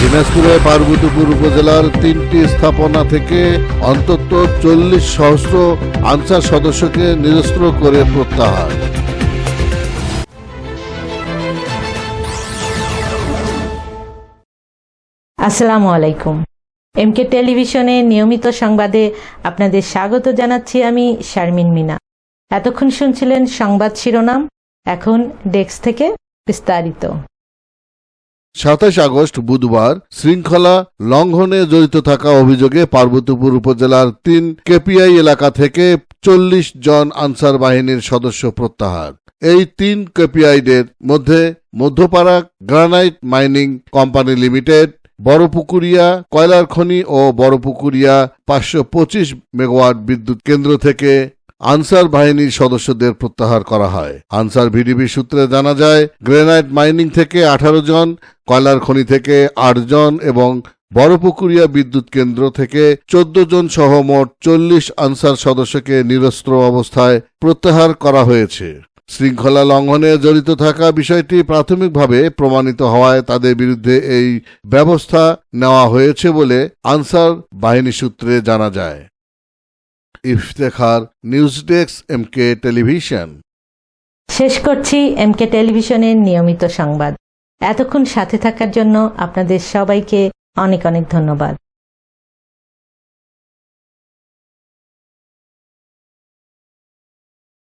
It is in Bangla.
দিনাজপুরে পার্বতীপুর উপজেলার তিনটি স্থাপনা থেকে অন্তত চল্লিশ সহস্র আনসার সদস্যকে নিরস্ত্র করে প্রত্যাহার। আসসালামু আলাইকুম। এমকে টেলিভিশনে নিয়মিত সংবাদে আপনাদের স্বাগত জানাচ্ছি আমি শারমিন মিনা। এতক্ষণ শুনছিলেন সংবাদ শিরোনাম, এখন ডেস্ক থেকে বিস্তারিত। সাতাশ আগস্ট বুধবার শৃঙ্খলা লঙ্ঘনে জড়িত থাকা অভিযোগে পার্বতীপুর উপজেলার তিন কেপিআই এলাকা থেকে চল্লিশ জন আনসার বাহিনীর সদস্য প্রত্যাহার। এই তিন কেপিআইদের মধ্যে Madhyapara granite mining company limited, Barapukuria কয়লার খনি ও বড়পুকুরিয়া পাঁচশো পঁচিশ মেগাওয়াট বিদ্যুৎ কেন্দ্র থেকে আনসার বাহিনীর সদস্যদের প্রত্যাহার করা হয়। আনসার ভিডিপি সূত্রে জানা যায়, গ্রেনাইট মাইনিং থেকে আঠারো জন, কয়লার খনি থেকে আট জন এবং বড়পুকুরিয়া বিদ্যুৎ কেন্দ্র থেকে চোদ্দ জন সহ মোট চল্লিশ আনসার সদস্যকে নিরস্ত্র অবস্থায় প্রত্যাহার করা হয়েছে। শৃঙ্খলা লঙ্ঘনে জড়িত থাকা বিষয়টি প্রাথমিকভাবে প্রমাণিত হওয়ায় তাদের বিরুদ্ধে এই ব্যবস্থা নেওয়া হয়েছে বলে আনসার বাহিনী সূত্রে জানা যায়। Iftekhar news desk M K television. শেষ করছি এমকে টেলিভিশনের নিয়মিত সংবাদ। এতক্ষণ সাথে থাকার জন্য আপনাদের সবাইকে অনেক অনেক ধন্যবাদ।